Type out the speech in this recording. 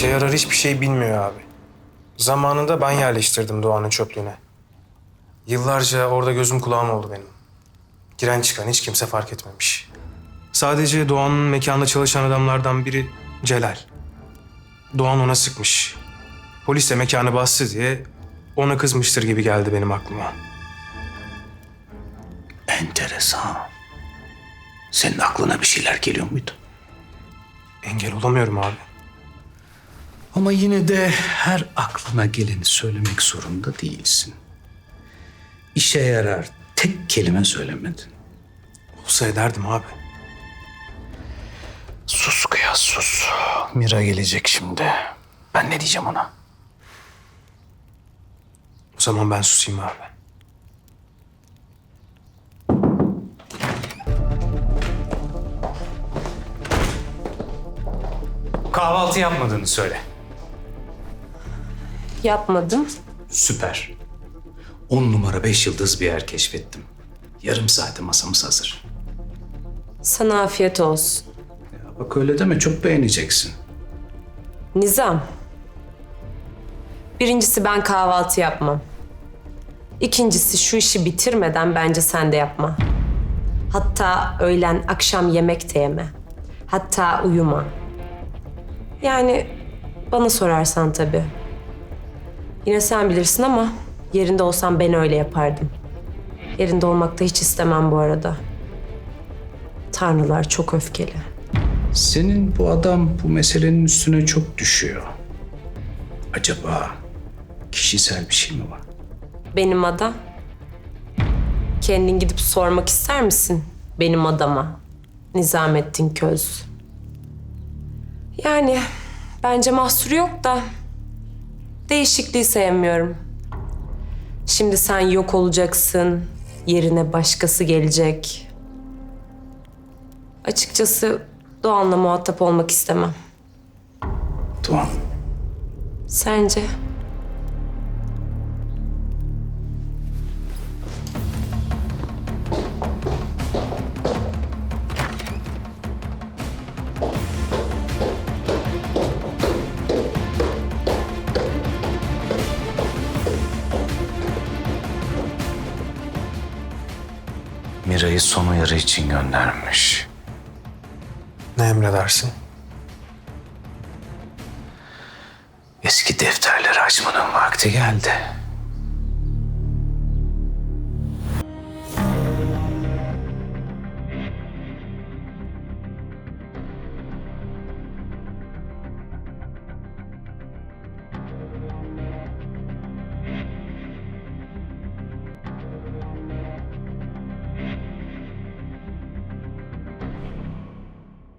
İşe yarar hiçbir şey bilmiyor abi. Zamanında ben yerleştirdim Doğan'ın çöplüğüne. Yıllarca orada gözüm kulağım oldu benim. Giren çıkan hiç kimse fark etmemiş. Sadece Doğan'ın mekanda çalışan adamlardan biri Celal. Doğan ona sıkmış. Polis de mekanı bastı diye ona kızmıştır gibi geldi benim aklıma. Enteresan. Senin aklına bir şeyler geliyor muydu? Engel olamıyorum abi. Ama yine de her aklına geleni söylemek zorunda değilsin. İşe yarar tek kelime söylemedin. Olsa ederdim abi. Sus Kıyas sus. Mira gelecek şimdi. Ben ne diyeceğim ona? O zaman ben susayım abi. Kahvaltı yapmadığını söyle. Yapmadım. Süper. On numara beş yıldız bir yer keşfettim. Yarım saate masamız hazır. Sana afiyet olsun. Ya bak öyle deme çok beğeneceksin. Nizam. Birincisi ben kahvaltı yapmam. İkincisi şu işi bitirmeden bence sen de yapma. Hatta öğlen akşam yemek de yeme. Hatta uyuma. Yani bana sorarsan tabii. Yine sen bilirsin ama yerinde olsam ben öyle yapardım. Yerinde olmak da hiç istemem bu arada. Tanrılar çok öfkeli. Senin bu adam bu meselenin üstüne çok düşüyor. Acaba kişisel bir şey mi var? Benim adam. Kendin gidip sormak ister misin benim adama? Nizamettin Köz. Yani bence mahsuru yok da değişikliği sevmiyorum. Şimdi sen yok olacaksın, yerine başkası gelecek. Açıkçası Doğan'la muhatap olmak istemem. Doğan. Sence? Mira'yı son uyarı için göndermiş. Ne emredersin? Eski defterleri açmanın vakti geldi.